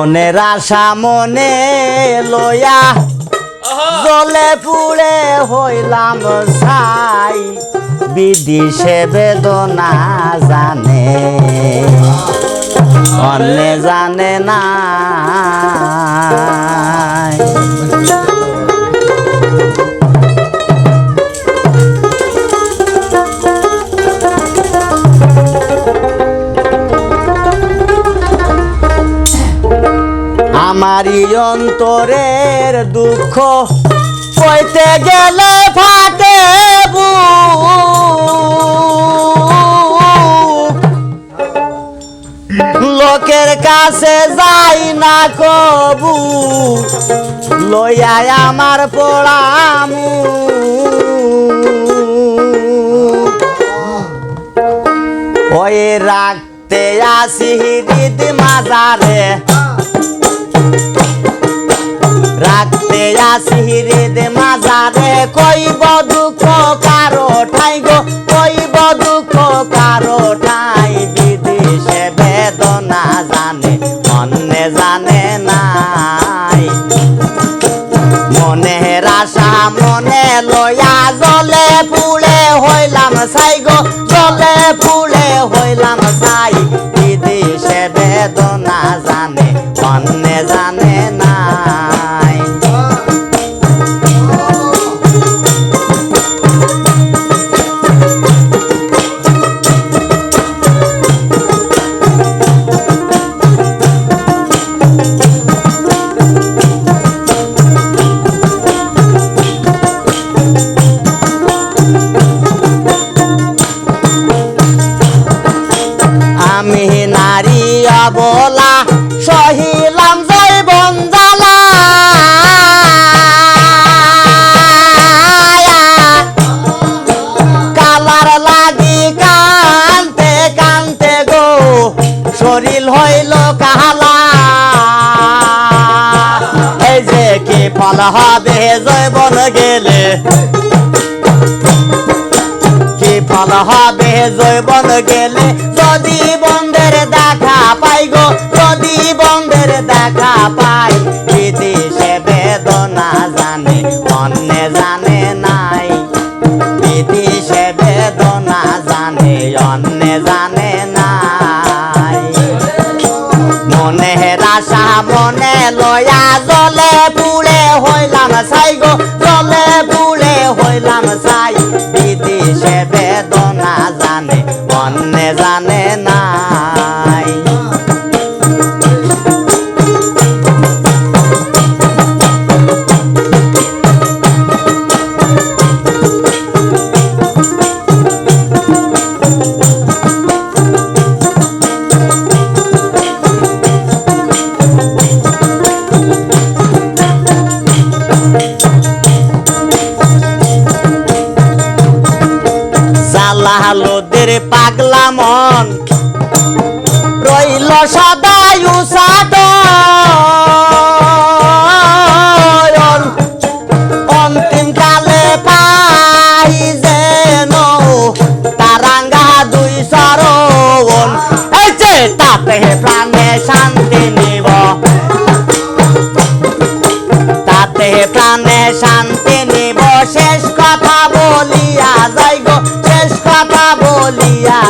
মনের আশা মনে লয়া জলে পুড়ে হইলাম সাই বিদিশে বেদনা জানে আমারই অন্তরের দুঃখ কইতে গেলে ফাটে লোকের কাছে যাই না কবু লইয়াই আমার পড়ামু। ওই রাখতে আসি হৃদ মাজারে রাখতে আসি হৃদ মাজারে, কইব দুঃখ কারও ঠাই গো, কইব দুঃখ কারও ঠাই। বিদেশে বেদনা জানে, মনে জানে নাই। মনের আশা মনে লয়া, জলে পুড়ে হইলাম সাই গো, জলে পুড়ে হইলাম সাই মনে জানে নাই আমি নারী অবলা ফল হবে জৈবন গেলে। কি ফল হবে জৈবন গেলে, যদি বন্ধের দেখা পাই গো, যদি বন্ধের দেখা পাই বিদেশে বেদনা জানে, অন্যে জানে নাই। বিদেশে বেদনা জানে, অন্যে জানে নাই। মনে রাশা, মনে লয়া সাই গো জলে পুড়ে হইলাম সাই। জ্বালা লোদের পাগলা মন। রইল সদাই উষাদ অন্তিম কালে পাই যেন তারাঙ্গা দুই সরণ এই যে তাতে প্রাণে শান্তি নিব। প্রাণে শান্তি নিব। শেষ কথা বলিয়া যাই গো শেষ কথা বলিয়া